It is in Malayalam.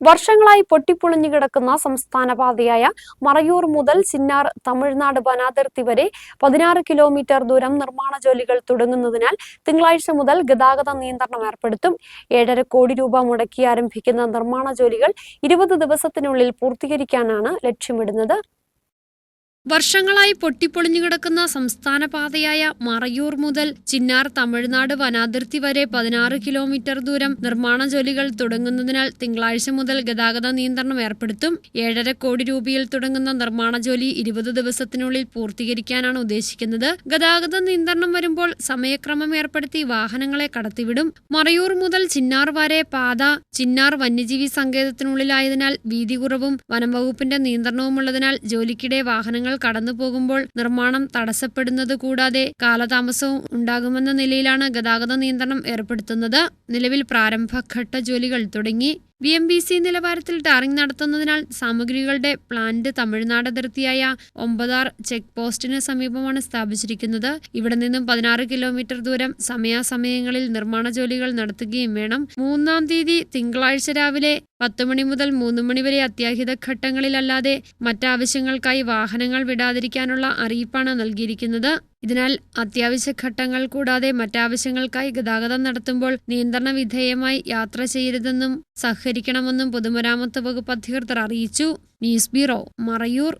വർഷങ്ങളായി പൊട്ടിപ്പൊളിഞ്ഞു കിടക്കുന്ന സംസ്ഥാന പാതയായ മറയൂർ മുതൽ ചിന്നാർ തമിഴ്നാട് വനാതിർത്തി വരെ പതിനാറ് കിലോമീറ്റർ ദൂരം നിർമ്മാണ ജോലികൾ തുടങ്ങുന്നതിനാൽ തിങ്കളാഴ്ച മുതൽ ഗതാഗത നിയന്ത്രണം ഏർപ്പെടുത്തും. ഏഴര കോടി രൂപ മുടക്കി ആരംഭിക്കുന്ന നിർമ്മാണ ജോലികൾ ഇരുപത് ദിവസത്തിനുള്ളിൽ പൂർത്തീകരിക്കാനാണ് ലക്ഷ്യമിടുന്നത്. വർഷങ്ങളായി പൊട്ടിപ്പൊളിഞ്ഞു കിടക്കുന്ന സംസ്ഥാന പാതയായ മറയൂർ മുതൽ ചിന്നാർ തമിഴ്നാട് വനാതിർത്തി വരെ പതിനാറ് കിലോമീറ്റർ ദൂരം നിർമ്മാണ ജോലികൾ തുടങ്ങുന്നതിനാൽ തിങ്കളാഴ്ച മുതൽ ഗതാഗത നിയന്ത്രണം ഏർപ്പെടുത്തും. ഏഴര കോടി രൂപയിൽ തുടങ്ങുന്ന നിർമ്മാണ ജോലി ഇരുപത് ദിവസത്തിനുള്ളിൽ പൂർത്തീകരിക്കാനാണ് ഉദ്ദേശിക്കുന്നത്. ഗതാഗത നിയന്ത്രണം വരുമ്പോൾ സമയക്രമം ഏർപ്പെടുത്തി വാഹനങ്ങളെ കടത്തിവിടും. മറയൂർ മുതൽ ചിന്നാർ വരെ പാത ചിന്നാർ വന്യജീവി സങ്കേതത്തിനുള്ളിലായതിനാൽ വീതി കുറവും വനം വകുപ്പിന്റെ നിയന്ത്രണവുമുള്ളതിനാൽ ജോലിക്കിടെ വാഹനങ്ങൾ കടന്നു പോകുമ്പോൾ നിർമ്മാണം തടസ്സപ്പെടുന്നത് കൂടാതെ കാലതാമസവും ഉണ്ടാകുമെന്ന നിലയിലാണ് ഗതാഗത നിയന്ത്രണം ഏർപ്പെടുത്തുന്നത്. നിലവിൽ പ്രാരംഭഘട്ട ജോലികൾ തുടങ്ങി. വി എം ബി സി നിലവാരത്തിൽ ടാറിംഗ് നടത്തുന്നതിനാൽ സാമഗ്രികളുടെ പ്ലാന്റ് തമിഴ്നാട് അതിർത്തിയായ ഒമ്പതാർ ചെക്ക് പോസ്റ്റിന് സമീപമാണ് സ്ഥാപിച്ചിരിക്കുന്നത്. ഇവിടെ നിന്നും പതിനാറ് കിലോമീറ്റർ ദൂരം സമയാസമയങ്ങളിൽ നിർമ്മാണ ജോലികൾ നടത്തുകയും വേണം. മൂന്നാം തീയതി തിങ്കളാഴ്ച രാവിലെ പത്ത് മണി മുതൽ മൂന്ന് മണി വരെ അത്യാഹിത ഘട്ടങ്ങളിലല്ലാതെ മറ്റാവശ്യങ്ങൾക്കായി വാഹനങ്ങൾ വിടാതിരിക്കാനുള്ള അറിയിപ്പാണ് നൽകിയിരിക്കുന്നത്. ഇതിനാൽ അത്യാവശ്യ ഘട്ടങ്ങൾ കൂടാതെ മറ്റാവശ്യങ്ങൾക്കായി ഗതാഗതം നടത്തുമ്പോൾ നിയന്ത്രണ വിധേയമായി യാത്ര ചെയ്യരുതെന്നും സഹകരിക്കണമെന്നും പൊതുമരാമത്ത് വകുപ്പ് അധികൃതർ അറിയിച്ചു. News bureau Marayoor.